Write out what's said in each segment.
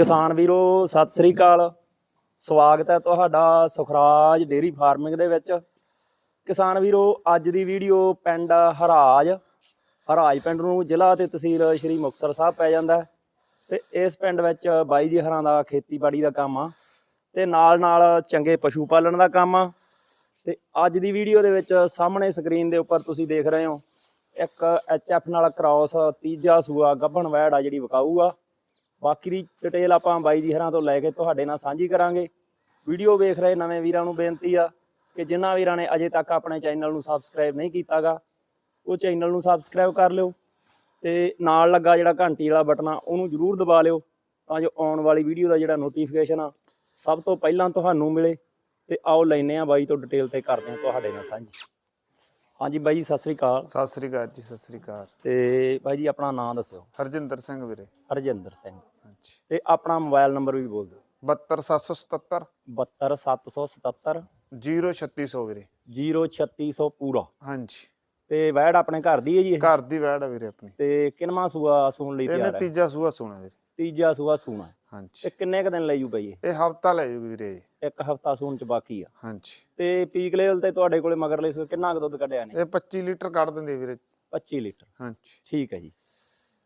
ਕਿਸਾਨ ਵੀਰੋ, ਸਤਿ ਸ੍ਰੀ ਅਕਾਲ। ਸਵਾਗਤ ਹੈ ਤੁਹਾਡਾ ਸੁਖਰਾਜ ਡੇਰੀ ਫਾਰਮਿੰਗ ਦੇ ਵਿੱਚ। ਕਿਸਾਨ ਵੀਰੋ, ਅੱਜ ਦੀ ਵੀਡੀਓ ਪਿੰਡ ਹਰਾਜ। ਹਰਾਜ ਪਿੰਡ ਨੂੰ ਜ਼ਿਲ੍ਹਾ ਤੇ ਤਹਿਸੀਲ ਸ਼੍ਰੀ ਮੁਕਤਸਰ ਸਾਹਿਬ ਪੈ ਜਾਂਦਾ ਹੈ। ਤੇ ਇਸ ਪਿੰਡ ਵਿੱਚ ਬਾਈ ਜੀ ਹਰਾਂ ਦਾ ਖੇਤੀਬਾੜੀ ਦਾ ਕੰਮ ਆ। ਤੇ ਨਾਲ ਨਾਲ ਚੰਗੇ ਪਸ਼ੂ ਪਾਲਣ ਦਾ ਕੰਮ ਆ। ਤੇ ਅੱਜ ਦੀ ਵੀਡੀਓ ਦੇ ਵਿੱਚ ਸਾਹਮਣੇ ਸਕਰੀਨ ਦੇ ਉੱਪਰ ਤੁਸੀਂ ਦੇਖ ਰਹੇ ਹੋ, ਇੱਕ ਐਚਐਫ ਨਾਲ ਕ੍ਰਾਸ ਤੀਜਾ ਸੂਆ ਗੱਭਣ ਵੈੜ ਆ ਜਿਹੜੀ ਵਿਕਾਊ ਆ। ਬਾਕੀ ਦੀ ਡਿਟੇਲ ਆਪਾਂ ਬਾਈ ਜੀ ਹਰਾਂ ਤੋਂ ਲੈ ਕੇ ਤੁਹਾਡੇ ਨਾਲ ਸਾਂਝੀ ਕਰਾਂਗੇ। ਵੀਡੀਓ ਵੇਖ ਰਹੇ ਨਵੇਂ ਵੀਰਾਂ ਨੂੰ ਬੇਨਤੀ ਆ ਕਿ ਜਿਨ੍ਹਾਂ ਵੀਰਾਂ ਨੇ ਅਜੇ ਤੱਕ ਆਪਣੇ ਚੈਨਲ ਨੂੰ ਸਬਸਕ੍ਰਾਈਬ ਨਹੀਂ ਕੀਤਾਗਾ, ਉਹ ਚੈਨਲ ਨੂੰ ਸਬਸਕ੍ਰਾਈਬ ਕਰ ਲਿਓ ਤੇ ਨਾਲ ਲੱਗਾ ਜਿਹੜਾ ਘੰਟੀ ਵਾਲਾ ਬਟਨ ਆ, ਉਹਨੂੰ ਜ਼ਰੂਰ ਦਬਾ ਲਿਓ ਤਾਂ ਜੋ ਆਉਣ ਵਾਲੀ ਵੀਡੀਓ ਦਾ ਜਿਹੜਾ ਨੋਟੀਫਿਕੇਸ਼ਨ ਆ, ਸਭ ਤੋਂ ਪਹਿਲਾਂ ਤੁਹਾਨੂੰ ਮਿਲੇ ਤੇ ਆਓ ਲੈਨੇ ਆ ਬਾਈ ਤੋਂ ਡਿਟੇਲ ਤੇ ਕਰਦੇ ਆ ਤੁਹਾਡੇ ਨਾਲ ਸਾਂਝੀ। ਹਾਂਜੀ ਬਾਈ ਜੀ ਸਤਿ ਸ੍ਰੀ ਅਕਾਲ। ਸਤਿ ਸ੍ਰੀ ਅਕਾਲ ਜੀ ਸਤਿ ਸ੍ਰੀ ਅਕਾਲ। ਤੇ ਬਾਈ ਜੀ ਆਪਣਾ ਨਾਮ ਦੱਸਿਓ। ਹਰਜਿੰਦਰ ਸਿੰਘ ਵੀਰੇ। ਹਰਜਿੰਦਰ ਸਿੰਘ। ਹਾਂਜੀ। ਤੇ ਆਪਣਾ ਮੋਬਾਈਲ ਨੰਬਰ ਵੀ ਬੋਲ ਦਿਓ। 72777 72777 0600 ਵੀਰੇ। 03600 ਪੂਰਾ। ਹਾਂਜੀ। ਤੇ ਵੈੜ ਆਪਣੇ ਘਰ ਦੀ ਹੈ ਜੀ ਇਹ? ਘਰ ਦੀ ਵੈੜ ਆ ਵੀਰੇ ਆਪਣੀ। ਤੇ ਕਿੰਨਵਾਂ ਸੂਆ ਸੂਣ ਲਈ ਤਿਆਰ ਹੈ? ਤੀਜਾ ਸੂਆ ਸੋਣਾ ਵੀਰੇ। ਤੀਜਾ ਸੂਆ ਸੂਣਾ। ਹੈ। ਹਾਂਜੀ। ਤੇ ਕਿੰਨੇ ਕ ਦਿਨ ਲੈ ਜੂ ਬਈ ਇਹ? ਹਫਤਾ ਲੈ ਜੂਗੀ ਵੀਰੇ ਇੱਕ ਹਫਤਾ ਸੂਣ ਚ ਬਾਕੀ ਆ। ਹਾਂਜੀ। ਤੇ ਪੀਕ ਲੈਵਲ ਤੇ ਤੁਹਾਡੇ ਕੋਲੇ ਮਗਰਲੇ ਸੂਏ ਕਿੰਨਾ ਕੁ ਦੁੱਧ ਕੱਢਿਆ ਨੇ ਇਹ 25 ਲੀਟਰ ਕੱਢ ਦਿੰਦੇ ਵੀਰੇ। 25 ਲੀਟਰ। ਹਾਂਜੀ। ਠੀਕ ਹੈ ਜੀ।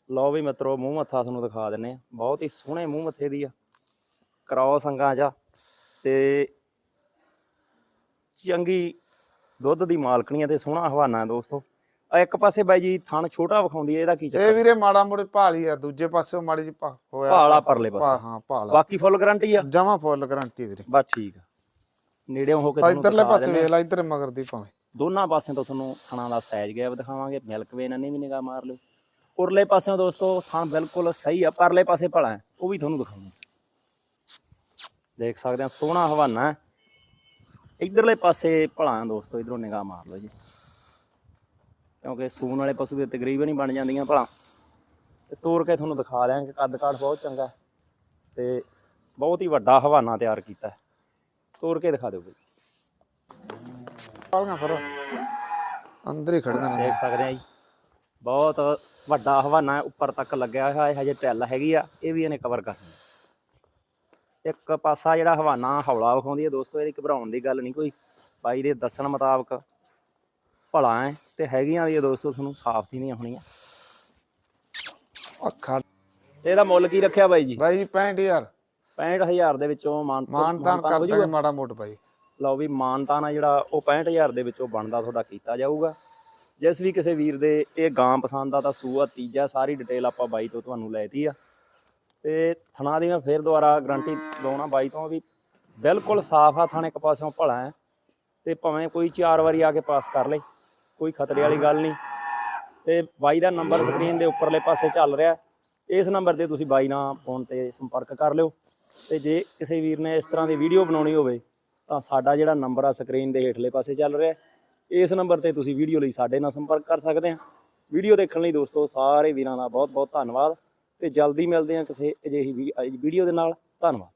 ਲਓ ਵੀ ਮਿੱਤਰੋ ਮੂੰਹ ਮੱਥਾ ਤੁਹਾਨੂੰ ਦਿਖਾ ਦਿੰਨੇ ਆ ਬਹੁਤ ਹੀ ਸੋਹਣੇ ਮੂੰਹ ਮੱਥੇ ਦੀ ਆ। ਕਰਾਓ ਸੰਗਾਂ ਚ ਤੇ ਚੰਗੀ ਦੁੱਧ ਦੀ ਮਾਲਕਣੀ ਆ ਤੇ ਸੋਹਣਾ ਹਵਾਨਾ ਦੋਸਤੋ। ਇੱਕ ਪਾਸੇ ਬਾਈ ਜੀ ਥਣ ਛੋਟਾ ਵਿਖਾਉਂਦੀ ਹੈ ਇਹਦਾ ਕੀ ਇਹ ਚੱਕਰ ਵੀਰੇ ਮਾੜਾ ਮੋੜੇ ਭਾਲੀ ਆ ਦੂਜੇ ਪਾਸੇ ਮਾੜੀ ਜੀ ਹੋਇਆ ਭਾਲਾ ਪਰਲੇ ਪਾਸੇ। ਹਾਂ ਭਾਲਾ ਬਾਕੀ ਫੁੱਲ ਗਾਰੰਟੀ ਆ? ਜਮਾ ਫੁੱਲ ਗਾਰੰਟੀ ਵੀਰੇ। ਬਸ ਠੀਕ ਆ। ਨੇੜਿਓਂ ਹੋ ਕੇ ਤੁਹਾਨੂੰ ਇਧਰਲੇ ਦਿਖਾ ਪਾਸੇ ਦਿੰਦੇ ਵੇਖ ਲੈ ਇਧਰ ਮਗਰ ਦੀ ਭਾਵੇਂ। ਦੋਨਾਂ ਪਾਸਿਆਂ ਤੋਂ ਤੁਹਾਨੂੰ ਥਣਾਂ ਦਾ ਸਾਈਜ਼ ਗੈਪ ਦਿਖਾਵਾਂਗੇ। ਮਿਲਕ ਵੇਨ ਨੇ ਵੀ ਨਿਗਾਹ ਮਾਰ ਲਿਓ ਉਰਲੇ ਪਾਸਿਓਂ ਦੋਸਤੋ ਥਣ ਬਿਲਕੁਲ ਸਹੀ ਆ ਪਰਲੇ ਪਾਸੇ ਭਲਾ ਹੈ ਉਹ ਵੀ ਤੁਹਾਨੂੰ ਦਿਖਾਉਂਗਾ ਦੇਖ ਸਕਦੇ ਆ ਸੋਹਣਾ ਹਵਾਨਾ ਹੈ। ਇਧਰਲੇ ਪਾਸੇ ਭਲਾ ਹੈ ਦੋਸਤੋ ਇਧਰੋਂ ਨਿਗਾਹ ਮਾਰ ਲਓ ਜੀ। ਕਿਉਂਕਿ ਸੂਣ ਵਾਲੇ ਪਸ਼ੂ ਦੇ ਤਕਰੀਬਨ ਹੀ ਬਣ ਜਾਂਦੀਆਂ ਭਲਾ। ਤੇ ਤੋੜ ਕੇ ਤੁਹਾਨੂੰ ਦਿਖਾ ਦਿਆਂਗੇ ਕੱਦ ਕਾਠ ਬਹੁਤ ਚੰਗਾ। ਤੇ ਬਹੁਤ ਹੀ ਵੱਡਾ ਹਵਾਨਾ ਤਿਆਰ ਕੀਤਾ ਹੈ। ਤੋੜ ਕੇ ਦਿਖਾ ਦਿਓ ਬਈ। ਪਾਲੀਆਂ ਫਿਰ ਅੰਦਰ ਹੀ ਖੜੀਆਂ ਨੇ ਦੇਖ ਸਕਦੇ ਆ ਜੀ। ਬਹੁਤ ਵੱਡਾ ਹਵਾਨਾ ਹੈ, ਉੱਪਰ ਤੱਕ ਲੱਗਿਆ ਹੋਇਆ ਹੈ ਹਜੇ ਟੈਲ ਹੈਗੀ ਆ ਇਹ ਵੀ ਇਹਨੇ ਕਵਰ ਕਰਨੀ ਇੱਕ ਪਾਸਾ ਜਿਹੜਾ ਹਵਾਨਾ ਹੌਲਾ ਵਿਖਾਉਂਦੀ ਹੈ ਦੋਸਤੋ ਇਹਦੀ ਘਬਰਾਉਣ ਦੀ ਗੱਲ ਨਹੀਂ ਕੋਈ। ਬਾਈ ਦੇ ਦੱਸਣ ਮੁਤਾਬਕ ਭਲਾ ਹੈ। ਤੇ ਹੈਗੀਆਂ ਵੀ ਇਹ ਦੋਸਤੋ ਤੁਹਾਨੂੰ ਸਾਫ਼ ਹੀ ਨਹੀਂ ਹੋਣੀਆਂ। ਅੱਖਾਂ ਇਹਦਾ ਮੁੱਲ ਕੀ ਰੱਖਿਆ ਬਾਈ ਜੀ? ਬਾਈ 65000 65000 ਦੇ ਵਿੱਚੋਂ ਮਾਨ ਮਾਨਤਾਨ ਕਰ ਦਾਂਗੇ ਮਾੜਾ ਮੋਟ ਬਾਈ। ਲਓ ਵੀ ਮਾਨਤਾਨ ਆ ਜਿਹੜਾ ਉਹ 65000 ਦੇ ਵਿੱਚੋਂ ਬਣਦਾ ਤੁਹਾਡਾ ਕੀਤਾ ਜਾਊਗਾ। ਜਿਸ ਵੀ ਕਿਸੇ ਵੀਰ ਦੇ ਇਹ ਗਾਂ ਪਸੰਦ ਆ ਤਾਂ ਸੂਆ ਤੀਜਾ ਸਾਰੀ ਡਿਟੇਲ ਆਪਾਂ ਬਾਈ ਤੋਂ ਤੁਹਾਨੂੰ ਲੈਤੀ ਆ। ਤੇ ਥਣਾ ਦੀ ਮੈਂ ਫੇਰ ਦੁਬਾਰਾ ਗਰੰਟੀ ਦਵਾਉਣਾ ਬਾਈ ਤੋਂ ਵੀ ਬਿਲਕੁਲ ਸਾਫ਼ ਆ ਥਾਣੇ ਇੱਕ ਪਾਸਿਓਂ ਭਲਾ ਹੈ। ਤੇ ਭਾਵੇਂ ਕੋਈ ਚਾਰ ਵਾਰੀ ਆ ਕੇ ਪਾਸ ਕਰ ਲੇ। ਕੋਈ ਖਤਰੇ ਵਾਲੀ ਗੱਲ ਨਹੀਂ। ਤੇ ਬਾਈ ਦਾ ਨੰਬਰ ਸਕਰੀਨ ਦੇ ਉੱਪਰਲੇ ਪਾਸੇ ਚੱਲ ਰਿਹਾ। ਇਸ ਨੰਬਰ ਤੇ ਤੁਸੀਂ ਬਾਈ ਨਾਲ ਫੋਨ ਤੇ ਸੰਪਰਕ ਕਰ ਲਿਓ। ਤੇ ਜੇ ਕਿਸੇ ਵੀਰ ਨੇ ਇਸ ਤਰ੍ਹਾਂ ਦੀ ਵੀਡੀਓ ਬਣਾਉਣੀ ਹੋਵੇ, ਤਾਂ ਸਾਡਾ ਜਿਹੜਾ ਨੰਬਰ ਆ ਸਕਰੀਨ ਦੇ ਹੇਠਲੇ ਪਾਸੇ ਚੱਲ ਰਿਹਾ ਇਸ ਨੰਬਰ ਤੇ ਤੁਸੀਂ ਵੀਡੀਓ ਲਈ ਸਾਡੇ ਨਾਲ ਸੰਪਰਕ ਕਰ ਸਕਦੇ ਆ ਵੀਡੀਓ ਦੇਖਣ ਲਈ ਦੋਸਤੋ, ਸਾਰੇ ਵੀਰਾਂ ਦਾ ਬਹੁਤ ਬਹੁਤ ਧੰਨਵਾਦ। ਤੇ ਜਲਦੀ ਮਿਲਦੇ ਆ ਕਿਸੇ ਅਜਿਹੀ ਵੀਡੀਓ ਦੇ ਨਾਲ। ਧੰਨਵਾਦ।